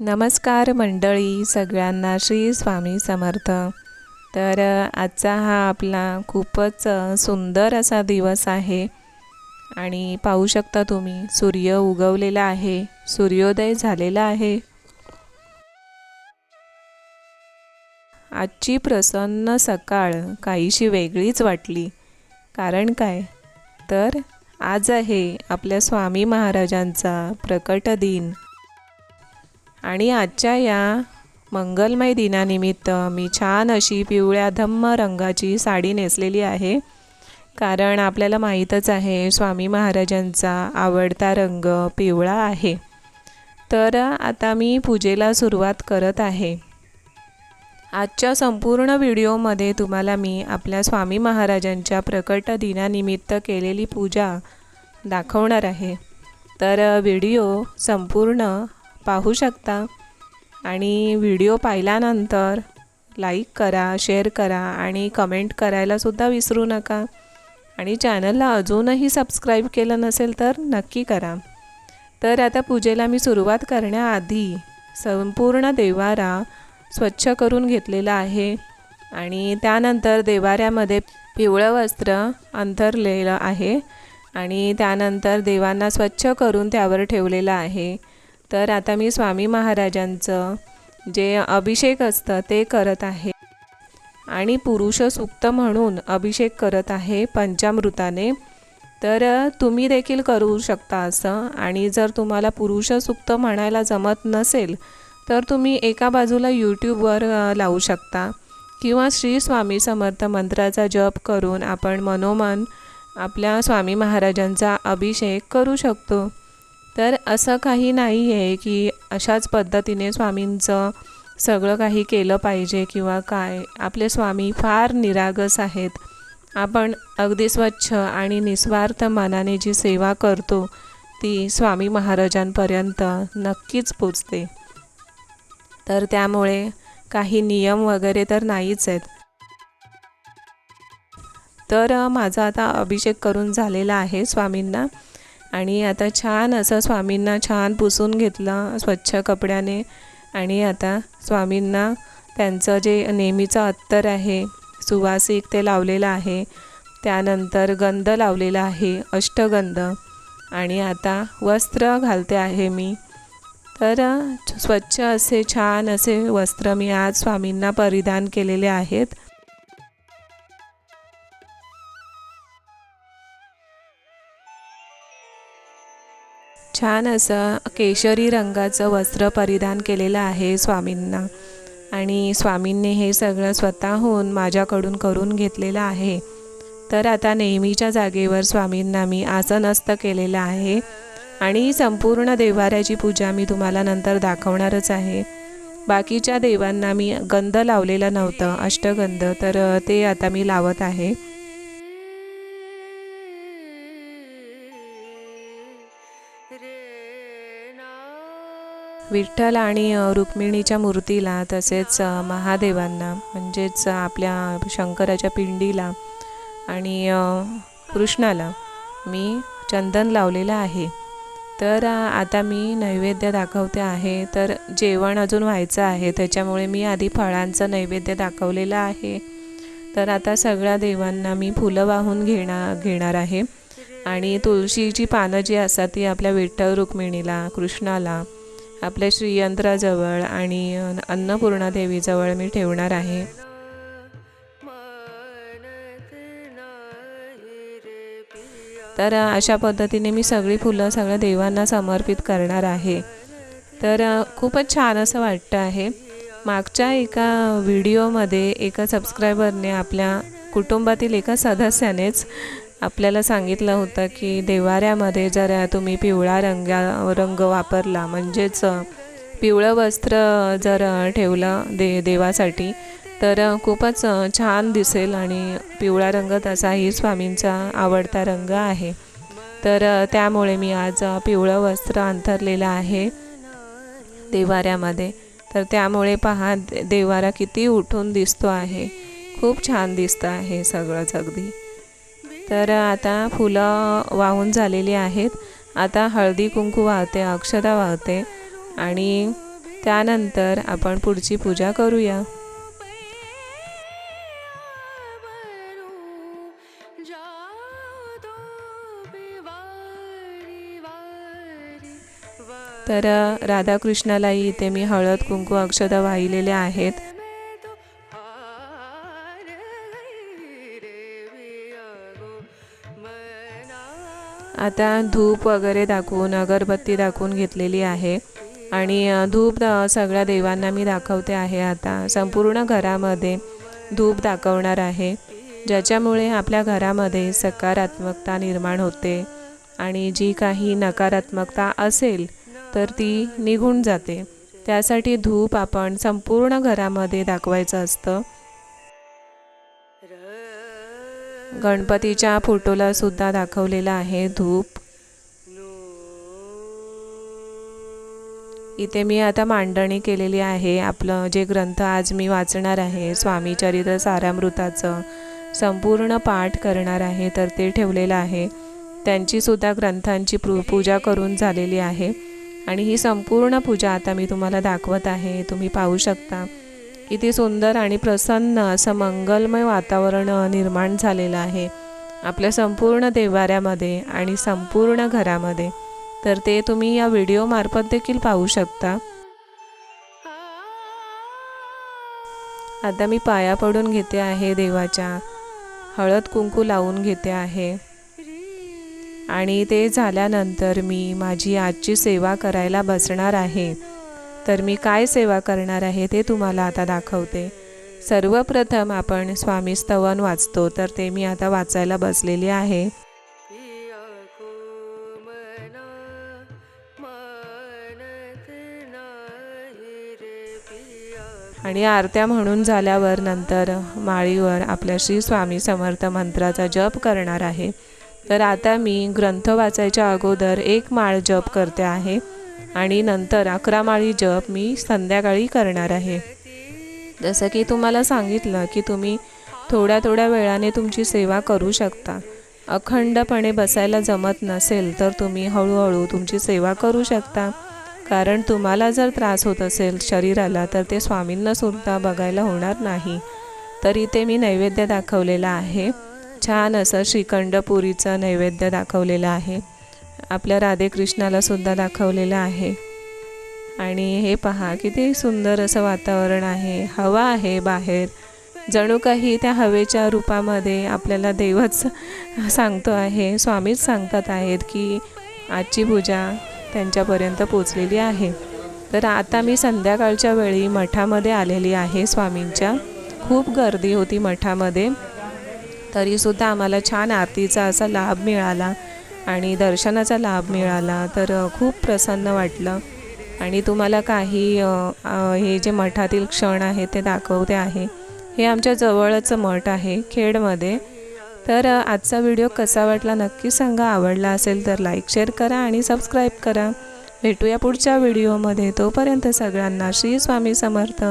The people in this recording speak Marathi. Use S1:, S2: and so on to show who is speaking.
S1: नमस्कार मंडळी सगळ्यांना श्री स्वामी समर्थ. तर आजचा हा आपला खूपच सुंदर असा दिवस आहे. आणि पाहू शकता तुम्ही सूर्य उगवलेला आहे सूर्योदय झालेला आहे. आजची प्रसन्न सकाळ काहीशी वेगळीच वाटली. कारण काय? तर आज आहे आपल्या स्वामी महाराजांचा प्रकट दिन. आणि आजच्या या मंगलमय दिनानिमित्त मी छान अशी पिवळ्या धम्म रंगाची साडी नेसलेली आहे. कारण आपल्याला माहीतच आहे स्वामी महाराजांचा आवडता रंग पिवळा आहे. तर आता मी पूजेला सुरुवात करत आहे. आजच्या संपूर्ण व्हिडिओमध्ये तुम्हाला मी आपल्या स्वामी महाराजांच्या प्रकट दिनानिमित्त केलेली पूजा दाखवणार आहे. तर व्हिडिओ संपूर्ण पाहू शकता. आणि व्हिडिओ पाहिल्यानंतर लाईक करा शेअर करा आणि कमेंट करायलासुद्धा विसरू नका. आणि चॅनलला अजूनही सबस्क्राईब केलं नसेल तर नक्की करा. तर आता पूजेला मी सुरुवात करण्याआधी संपूर्ण देवारा स्वच्छ करून घेतलेला आहे. आणि त्यानंतर देवाऱ्यामध्ये पिवळं वस्त्र अंथरलेलं आहे. आणि त्यानंतर देवांना स्वच्छ करून त्यावर ठेवलेलं आहे. तर आता मी स्वामी महाराजांचं जे अभिषेक असतं ते करत आहे. आणि पुरुष सुक्त म्हणून अभिषेक करत आहे पंचामृताने. तर तुम्ही देखील करू शकता असं. आणि जर तुम्हाला पुरुष सुक्त म्हणायला जमत नसेल तर तुम्ही एका बाजूला यूट्यूबवर लावू शकता. किंवा श्री स्वामी समर्थ मंत्राचा जप करून आपण मनोमन आपल्या स्वामी महाराजांचा अभिषेक करू शकतो. तर असं काही नाही आहे की अशाच पद्धतीने स्वामींचं सगळं काही केलं पाहिजे किंवा काय. आपले स्वामी फार निरागस आहेत. आपण अगदी स्वच्छ आणि निस्वार्थ मनाने जी सेवा करतो ती स्वामी महाराजांपर्यंत नक्कीच पोचते. तर त्यामुळे काही नियम वगैरे तर नाहीच आहेत. तर माझा आता अभिषेक करून झालेला आहे स्वामींना. आणि आता छान असं स्वामींना छान पुसून घेतलं स्वच्छ कपड्याने. आणि आता स्वामींना त्यांचं जे नेहमीचं अत्तर आहे सुवासिक ते लावलेलं आहे त्यानंतर गंध लावलेला आहे अष्टगंध. आणि आता वस्त्र घालते आहे मी. तर स्वच्छ असे छान असे वस्त्र मी आज स्वामींना परिधान केलेले आहेत. छान असं केशरी रंगाचं वस्त्र परिधान केलेलं आहे स्वामींना. आणि स्वामींनी हे सगळं स्वतःहून माझ्याकडून करून घेतलेलं आहे. तर आता नेहमीच्या जागेवर स्वामींना मी आसनस्थ केलेलं आहे आणि संपूर्ण देवाऱ्याची पूजा मी तुम्हाला नंतर दाखवणारच आहे. बाकीच्या देवांना मी गंध लावलेलं नव्हतं अष्टगंध तर ते आता मी लावत आहे. विठ्ठल आणि रुक्मिणीच्या मूर्तीला तसेच महादेवांना म्हणजेच आपल्या शंकराच्या पिंडीला आणि कृष्णाला मी चंदन लावलेलं आहे. तर आता मी नैवेद्य दाखवते आहे. तर जेवण अजून व्हायचं आहे. त्याच्यामुळे मी आधी फळांचं नैवेद्य दाखवलेलं आहे. तर आता सगळ्या देवांना मी फुलं वाहून घेणार घेणार आहे. आणि तुळशीची पानं जी असतात ती आपल्या विठ्ठल रुक्मिणीला कृष्णाला आपल्या श्रीयंत्राजवळ आणि अन्नपूर्णा देवीजवळ मी ठेवणार आहे. तर अशा पद्धतीने मी सगळी फुलं सगळ्या देवांना समर्पित करणार आहे. तर खूपच छान असं वाटतं आहे. मागच्या एका व्हिडिओमध्ये एका सबस्क्रायबरने आपल्या कुटुंबातील एका सदस्यानेच आपल्याला सांगितलं होतं की देवाऱ्यामध्ये जर तुम्ही पिवळा रंगा रंग वापरला म्हणजेच पिवळं वस्त्र जर ठेवलं दे देवासाठी तर खूपच छान दिसेल आणि पिवळा रंग तसाही स्वामींचा आवडता रंग आहे. तर त्यामुळे मी आज पिवळं वस्त्र अंथरलेलं आहे देवाऱ्यामध्ये तर त्यामुळे पहा दे- देवारा किती उठून दिसतो आहे. खूप छान दिसतं आहे सगळंच अगदी. तर आता फुलं वाहून झालेली आहेत. आता हळदी कुंकू वाहते अक्षता वाहते आणि त्यानंतर आपण पुढची पूजा करूया. तर राधाकृष्णालाही इथे मी हळद कुंकू अक्षता वाहिलेले आहेत. आता धूप वगैरे दाखवून अगरबत्ती दाखवून घेतलेली आहे. आणि धूप सगळ्या देवांना मी दाखवते आहे आता. संपूर्ण घरामध्ये धूप दाखवणार आहे. ज्याच्यामुळे आपल्या घरामध्ये सकारात्मकता निर्माण होते. आणि जी काही नकारात्मकता असेल तर ती निघून जाते. त्यासाठी धूप आपण संपूर्ण घरामध्ये दाखवायचं असतं. गणपतीच्या फोटोला सुद्धा दाखवलेला आहे धूप. इथे मी आता मांडणी केलेली आहे. आपलं जे ग्रंथ आज मी वाचणार आहे स्वामी चरित्र सारामृताचं संपूर्ण पाठ करणार आहे तर ते ठेवलेलं आहे. त्यांची सुद्धा ग्रंथांची पू पूजा करून झालेली आहे. आणि ही संपूर्ण पूजा आता मी तुम्हाला दाखवत आहे. तुम्ही पाहू शकता. किती सुंदर आणि प्रसन्न असं मंगलमय वातावरण निर्माण झालेलं आहे. आपल्या संपूर्ण देवाऱ्यामध्ये आणि संपूर्ण घरामध्ये. तर ते तुम्ही या व्हिडिओमार्फत देखील पाहू शकता. आता मी पाया पडून घेते आहे देवाच्या. हळद कुंकू लावून घेते आहे. आणि ते झाल्यानंतर मी माझी आजची सेवा करायला बसणार आहे. तर मी काय सेवा करणार आहे ते तुम्हाला आता दाखवते. सर्वप्रथम आपण स्वामी स्तवन वाचतो तर ते मी आता वाचायला बसलेली आहे. आणि आरत्या म्हणून झाल्यावर नंतर माळीवर आपल्या श्री स्वामी समर्थ मंत्राचा जप करणार आहे. तर आता मी ग्रंथ वाचायच्या अगोदर एक माळ जप करते आहे. आणि नंतर अकरा माळी जप मी संध्याकाळी करणार आहे. जसं की तुम्हाला सांगितलं की तुम्ही थोड्या थोड्या वेळाने तुमची सेवा करू शकता. अखंडपणे बसायला जमत नसेल तर तुम्ही हळूहळू तुमची सेवा करू शकता. कारण तुम्हाला जर त्रास होत असेल शरीराला तर ते स्वामींना सुद्धा बघायला होणार नाही. तर इथे मी नैवेद्य दाखवलेला आहे. छान असं श्रीखंड पुरीचं नैवेद्य दाखवलेलं आहे. आपल्या राधेकृष्णाला सुद्धा दाखवलेलं आहे. आणि हे पहा किती सुंदर असं वातावरण आहे. हवा आहे बाहेर. जणू काही त्या हवेच्या रूपामध्ये आपल्याला देवच सांगतो आहे स्वामीच सांगतात आहेत की आजची पूजा त्यांच्यापर्यंत पोचलेली आहे. तर आता मी संध्याकाळच्या वेळी मठामध्ये आलेली आहे स्वामींच्या. खूप गर्दी होती मठामध्ये. तरीसुद्धा आम्हाला छान आरतीचा असा लाभ मिळाला. आणि दर्शनाचा लाभ मिळाला तर खूप प्रसन्न वाटलं. आणि तुम्हाला काही हे जे मठातील क्षण आहे ते दाखवते आहे. हे आमच्या जवळच मठ आहे खेडमध्ये. तर आजचा व्हिडिओ कसा वाटला नक्की सांगा आवडला असेल तर लाईक शेअर करा आणि सबस्क्राईब करा. भेटूया पुढच्या व्हिडिओमध्ये. तोपर्यंत सगळ्यांना श्री स्वामी समर्थ.